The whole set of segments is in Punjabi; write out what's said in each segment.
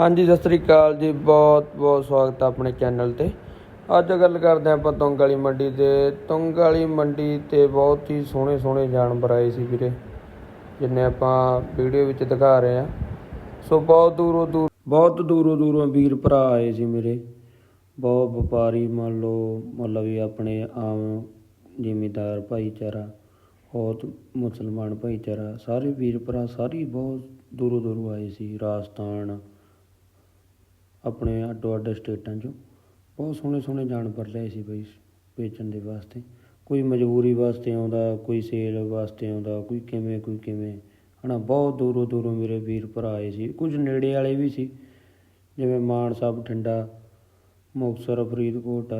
ਹਾਂਜੀ, ਸਤਿ ਸ੍ਰੀ ਅਕਾਲ ਜੀ। ਬਹੁਤ ਬਹੁਤ ਸਵਾਗਤ ਹੈ ਆਪਣੇ ਚੈਨਲ ਤੇ। ਅੱਜ ਗੱਲ ਕਰਦੇ ਹਾਂ ਆਪਾਂ ਤੁੰਗ ਵਾਲੀ ਮੰਡੀ ਤੇ। ਤੁੰਗ ਵਾਲੀ ਮੰਡੀ ਤੇ ਬਹੁਤ ਹੀ ਸੋਹਣੇ ਸੋਹਣੇ ਜਾਨਵਰ ਆਏ ਸੀ ਵੀਰੇ, ਜਿੰਨੇ ਆਪਾਂ ਵੀਡੀਓ ਵਿੱਚ ਦਿਖਾ ਰਹੇ ਹਾਂ। ਸੋ ਬਹੁਤ ਦੂਰੋਂ ਦੂਰ, ਬਹੁਤ ਦੂਰੋਂ ਦੂਰੋਂ ਵੀਰ ਭਰਾ ਆਏ ਸੀ ਮੇਰੇ। ਬਹੁਤ ਵਪਾਰੀ ਮੰਨ ਲਓ, ਮਤਲਬ ਵੀ ਆਪਣੇ ਆਮ ਜ਼ਿਮੀਦਾਰ ਭਾਈਚਾਰਾ, ਬਹੁਤ ਮੁਸਲਮਾਨ ਭਾਈਚਾਰਾ, ਸਾਰੇ ਵੀਰ ਭਰਾ ਸਾਰੇ ਬਹੁਤ ਦੂਰੋਂ ਦੂਰੋਂ ਆਏ ਸੀ। ਰਾਜਸਥਾਨ ਆਪਣੇ ਅੱਡੋ ਅੱਡ ਸਟੇਟਾਂ 'ਚੋਂ। ਬਹੁਤ ਸੋਹਣੇ ਸੋਹਣੇ ਜਾਨਵਰ ਲਏ ਸੀ ਬਈ ਵੇਚਣ ਦੇ ਵਾਸਤੇ। ਕੋਈ ਮਜਬੂਰੀ ਵਾਸਤੇ ਆਉਂਦਾ, ਕੋਈ ਸੇਲ ਵਾਸਤੇ ਆਉਂਦਾ, ਕੋਈ ਕਿਵੇਂ ਕੋਈ ਕਿਵੇਂ। ਹਨਾ, ਬਹੁਤ ਦੂਰੋਂ ਦੂਰੋਂ ਮੇਰੇ ਵੀਰ ਭਰਾ ਆਏ ਸੀ। ਕੁਝ ਨੇੜੇ ਵਾਲੇ ਵੀ ਸੀ, ਜਿਵੇਂ ਮਾਨਸਾ ਬਠਿੰਡਾ ਮੁਕਤਸਰ, ਫਰੀਦਕੋਟ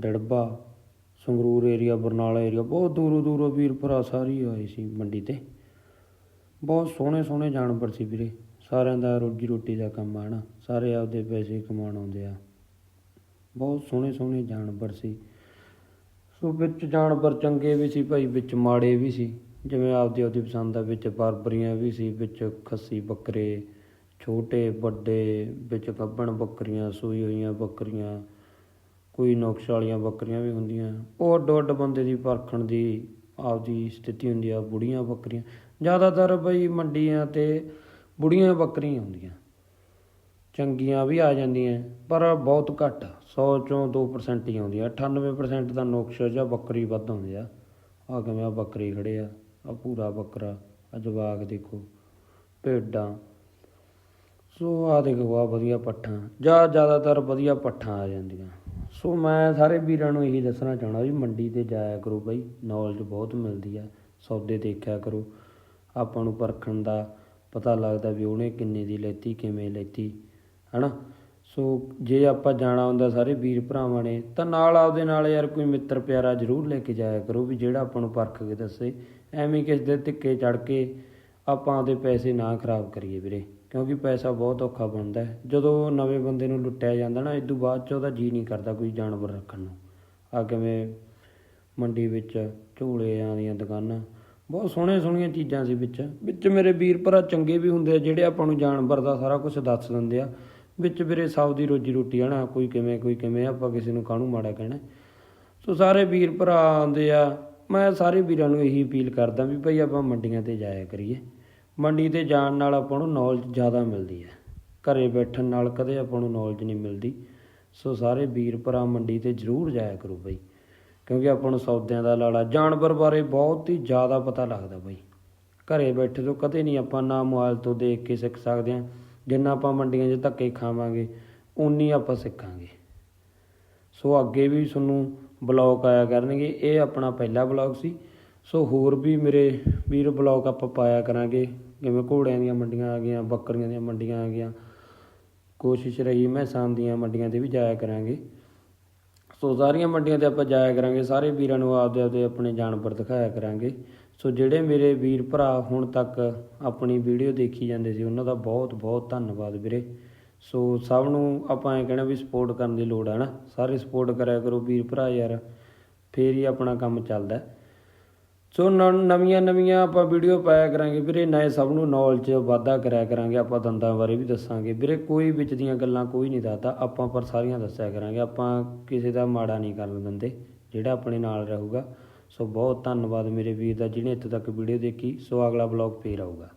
ਡੜਬਾ ਸੰਗਰੂਰ ਏਰੀਆ ਬਰਨਾਲਾ ਏਰੀਆ ਬਹੁਤ ਦੂਰੋਂ ਦੂਰੋਂ ਵੀਰ ਭਰਾ ਸਾਰੇ ਆਏ ਸੀ ਮੰਡੀ ਤੇ। ਬਹੁਤ ਸੋਹਣੇ ਸੋਹਣੇ ਜਾਨਵਰ ਸੀ ਵੀਰੇ। ਸਾਰਿਆਂ ਦਾ ਰੋਜੀ ਰੋਟੀ ਦਾ ਕੰਮ ਆ ਨਾ, ਸਾਰੇ ਆਪਦੇ ਪੈਸੇ ਕਮਾਉਣ ਆਉਂਦੇ ਆ। ਬਹੁਤ ਸੋਹਣੇ ਸੋਹਣੇ ਜਾਨਵਰ ਸੀ। ਸੋ ਵਿੱਚ ਜਾਨਵਰ ਚੰਗੇ ਵੀ ਸੀ ਭਾਈ, ਵਿੱਚ ਮਾੜੇ ਵੀ ਸੀ। ਜਿਵੇਂ ਆਪਦੀ ਆਪਦੀ ਪਸੰਦ ਦਾ ਵਿੱਚ ਬਰਬਰੀਆਂ ਵੀ ਸੀ, ਵਿੱਚ ਖੱਸੀ ਬੱਕਰੇ, ਛੋਟੇ, ਵੱਡੇ, ਵਿੱਚ ਗੱਭਣ ਬੱਕਰੀਆਂ, ਸੂਈ ਹੋਈਆਂ ਬੱਕਰੀਆਂ, ਕੋਈ ਨੁਕਸ ਵਾਲੀਆਂ ਬੱਕਰੀਆਂ ਵੀ ਹੁੰਦੀਆਂ। ਉਹ ਅੱਡੋ ਅੱਡ ਬੰਦੇ ਦੀ ਪਰਖਣ ਦੀ ਆਪਦੀ ਸਥਿਤੀ ਹੁੰਦੀ ਆ, ਬੁੜੀਆਂ ਬੱਕਰੀਆਂ। ਜ਼ਿਆਦਾਤਰ ਬਈ ਮੰਡੀਆਂ ਤੇ ਬੁੜੀਆਂ ਬੱਕਰੀਆਂ ਹੁੰਦੀਆਂ। ਚੰਗੀਆਂ ਵੀ ਆ ਜਾਂਦੀਆਂ, ਪਰ ਬਹੁਤ ਘੱਟ 100 ਚੋਂ 2% ਹੀ ਆਉਂਦੀਆਂ। 98% ਦਾ ਨੁਕਸ ਜਾਂ ਬੱਕਰੀ ਵੱਧ ਆਉਂਦੇ ਆ। ਆ ਕਿਵੇਂ ਆ ਬੱਕਰੀ ਖੜੇ ਆ ਆ ਪੂਰਾ ਬੱਕਰਾ ਆ ਜਵਾਕ ਦੇਖੋ, ਭੇਡਾਂ। ਸੋ ਆ ਦੇਖੋ ਆ ਵਧੀਆ ਪੱਠਾਂ, ਜਾਂ ਜ਼ਿਆਦਾਤਰ ਵਧੀਆ ਪੱਠਾਂ ਆ ਜਾਂਦੀਆਂ। ਸੋ ਮੈਂ ਸਾਰੇ ਵੀਰਾਂ ਨੂੰ ਇਹੀ ਦੱਸਣਾ ਚਾਹਣਾ ਵੀ ਮੰਡੀ ਤੇ ਜਾਇਆ ਕਰੋ ਬਾਈ ਨੌਲੇਜ ਬਹੁਤ ਮਿਲਦੀ ਆ। ਸੌਦੇ ਦੇਖਿਆ ਕਰੋ, ਆਪਾਂ ਨੂੰ ਪਰਖਣ ਦਾ ਪਤਾ ਲੱਗਦਾ ਵੀ ਉਹਨੇ ਕਿੰਨੇ ਦੀ ਲੈਤੀ, ਕਿਵੇਂ ਲੈਤੀ, ਹਨਾ? ਸੋ ਜੇ ਆਪਾਂ ਜਾਣਾ ਹੁੰਦਾ ਸਾਰੇ ਵੀਰ ਭਰਾਵਾਂ ਨੇ, ਤਾਂ ਨਾਲ ਆਪਦੇ ਨਾਲ ਯਾਰ ਕੋਈ ਮਿੱਤਰ ਪਿਆਰਾ ਜ਼ਰੂਰ ਲੈ ਕੇ ਜਾਇਆ ਕਰੋ ਵੀ ਜਿਹੜਾ ਆਪਾਂ ਨੂੰ ਪਰਖ ਕੇ ਦੱਸੇ। ਐਵੇਂ ਕਿਸ ਦੇ ਧਿੱਕੇ ਚੜ ਕੇ ਆਪਾਂ ਆਪਦੇ ਪੈਸੇ ਨਾ ਖਰਾਬ ਕਰੀਏ ਵੀਰੇ, ਕਿਉਂਕਿ ਪੈਸਾ ਬਹੁਤ ਔਖਾ ਬਣਦਾ ਹੈ। ਜਦੋਂ ਨਵੇਂ ਬੰਦੇ ਨੂੰ ਲੁੱਟਿਆ ਜਾਂਦਾ ਨਾ ਇਦੋਂ ਬਾਅਦ ਚ ਉਹਦਾ ਜੀ ਨਹੀਂ ਕਰਦਾ ਕੋਈ ਜਾਨਵਰ ਰੱਖਣ ਨੂੰ। ਆ ਕਿਵੇਂ ਮੰਡੀ ਵਿੱਚ ਝੋਲੇ ਝੋਲਿਆਂ ਦੀਆਂ ਦੁਕਾਨਾਂ ਬਹੁਤ ਸੋਹਣੀਆਂ ਸੋਹਣੀਆਂ ਚੀਜ਼ਾਂ ਸੀ ਵਿੱਚ। ਵਿੱਚ ਮੇਰੇ ਵੀਰ ਭਰਾ ਚੰਗੇ ਵੀ ਹੁੰਦੇ ਆ, ਜਿਹੜੇ ਆਪਾਂ ਨੂੰ ਜਾਨਵਰ ਦਾ ਸਾਰਾ ਕੁਝ ਦੱਸ ਦਿੰਦੇ ਆ। ਵਿੱਚ ਵੀਰੇ ਸਭ ਦੀ ਰੋਜੀ ਰੋਟੀ ਆ ਨਾ ਕੋਈ ਕਿਵੇਂ ਕੋਈ ਕਿਵੇਂ, ਆਪਾਂ ਕਿਸੇ ਨੂੰ ਕਾਹਨੂੰ ਮਾੜਾ ਕਹਿਣਾ। ਸੋ ਸਾਰੇ ਵੀਰ ਭਰਾ ਆਉਂਦੇ ਆ, ਮੈਂ ਸਾਰੇ ਵੀਰਾਂ ਨੂੰ ਇਹੀ ਅਪੀਲ ਕਰਦਾ ਵੀ ਭਾਈ ਆਪਾਂ ਮੰਡੀਆਂ ਤੇ ਜਾਇਆ ਕਰੀਏ। ਮੰਡੀ ਤੇ ਜਾਣ ਨਾਲ ਆਪਾਂ ਨੂੰ ਨੌਲੇਜ ਜ਼ਿਆਦਾ ਮਿਲਦੀ ਹੈ ਘਰੇ ਬੈਠਣ ਨਾਲ ਕਦੇ ਆਪਾਂ ਨੂੰ ਨੌਲੇਜ ਨਹੀਂ ਮਿਲਦੀ। ਸੋ ਸਾਰੇ ਵੀਰ ਭਰਾ ਮੰਡੀ ਤੇ ਜ਼ਰੂਰ ਜਾਇਆ ਕਰੋ ਬਈ ਕਿਉਂਕਿ ਆਪਾਂ ਨੂੰ ਸੌਦਿਆਂ ਦਾ ਲਾਲਾ, ਜਾਨਵਰ ਬਾਰੇ ਬਹੁਤ ਹੀ ਜ਼ਿਆਦਾ ਪਤਾ ਲੱਗਦਾ ਬਈ। ਘਰੇ ਬੈਠੇ ਤੋਂ ਕਦੇ ਨਹੀਂ ਆਪਾਂ ਨਾ ਮੋਬਾਈਲ ਤੋਂ ਦੇਖ ਕੇ ਸਿੱਖ ਸਕਦੇ ਹਾਂ। ਜਿੰਨਾ ਆਪਾਂ ਮੰਡੀਆਂ 'ਚ ਧੱਕੇ ਖਾਵਾਂਗੇ ਉਨੀ ਆਪਾਂ ਸਿੱਖਾਂਗੇ। ਸੋ ਅੱਗੇ ਵੀ ਤੁਹਾਨੂੰ ਬਲੌਗ ਆਇਆ ਕਰਨਗੇ, ਇਹ ਆਪਣਾ ਪਹਿਲਾ ਬਲੌਗ ਸੀ। ਸੋ ਹੋਰ ਵੀ ਮੇਰੇ ਵੀਰ ਬਲੌਗ ਆਪਾਂ ਪਾਇਆ ਕਰਾਂਗੇ। ਜਿਵੇਂ ਘੋੜਿਆਂ ਦੀਆਂ ਮੰਡੀਆਂ ਆ ਗਈਆਂ, ਬੱਕਰੀਆਂ ਦੀਆਂ ਮੰਡੀਆਂ ਆ ਗਈਆਂ, ਕੋਸ਼ਿਸ਼ ਰਹੀ ਮੈਂ ਮੈਸਾਂ ਦੀਆਂ ਮੰਡੀਆਂ ਤੇ ਵੀ ਜਾਇਆ ਕਰਾਂਗੇ। ਸੋ ਸਾਰੀਆਂ ਮੰਡੀਆਂ ਤੇ ਆਪਾਂ ਜਾਇਆ ਕਰਾਂਗੇ, ਸਾਰੇ ਵੀਰਾਂ ਨੂੰ ਆਪਦੇ ਆਪਦੇ ਆਪਣੇ ਜਾਨਵਰ ਦਿਖਾਇਆ ਕਰਾਂਗੇ। ਸੋ ਜਿਹੜੇ ਮੇਰੇ ਵੀਰ ਭਰਾ ਹੁਣ ਤੱਕ ਆਪਣੀ ਵੀਡੀਓ ਦੇਖੀ ਜਾਂਦੇ ਸੀ, ਉਹਨਾਂ ਦਾ ਬਹੁਤ ਬਹੁਤ ਧੰਨਵਾਦ ਵੀਰੇ। ਸੋ ਸਭ ਨੂੰ ਆਪਾਂ ਇਹ ਕਹਿਣਾ ਵੀ ਸਪੋਰਟ ਕਰਨ ਦੀ ਲੋੜ ਹੈ ਨਾ। ਸਾਰੇ ਸਪੋਰਟ ਕਰਿਆ ਕਰੋ ਵੀਰ ਭਰਾ ਯਾਰ, ਫੇਰ ਹੀ ਆਪਣਾ ਕੰਮ ਚੱਲਦਾ। ਸੋ ਨਵੀਆਂ ਨਵੀਆਂ ਆਪਾਂ ਵੀਡੀਓ ਪਾਇਆ ਕਰਾਂਗੇ ਵੀਰੇ ਨਏ ਸਭ ਨੂੰ ਨੌਲੇਜ ਵਾਧਾ ਕਰਿਆ ਕਰਾਂਗੇ, ਆਪਾਂ ਦੰਦਾਂ ਬਾਰੇ ਵੀ ਦੱਸਾਂਗੇ। ਵੀਰੇ, ਕੋਈ ਵਿੱਚ ਦੀਆਂ ਗੱਲਾਂ ਕੋਈ ਨਹੀਂ ਦੱਸਦਾ, ਆਪਾਂ ਪਰ ਸਾਰੀਆਂ ਦੱਸਿਆ ਕਰਾਂਗੇ। ਆਪਾਂ ਕਿਸੇ ਦਾ ਮਾੜਾ ਨਹੀਂ ਕਰਨ ਦਿੰਦੇ, ਜਿਹੜਾ ਆਪਣੇ ਨਾਲ ਰਹੂਗਾ। ਸੋ ਬਹੁਤ ਧੰਨਵਾਦ ਮੇਰੇ ਵੀਰ ਦਾ, ਜਿਹਨੇ ਇੱਥੇ ਤੱਕ ਵੀਡੀਓ ਦੇਖੀ। ਸੋ ਅਗਲਾ ਬਲੌਗ ਫੇਰ ਆਊਗਾ।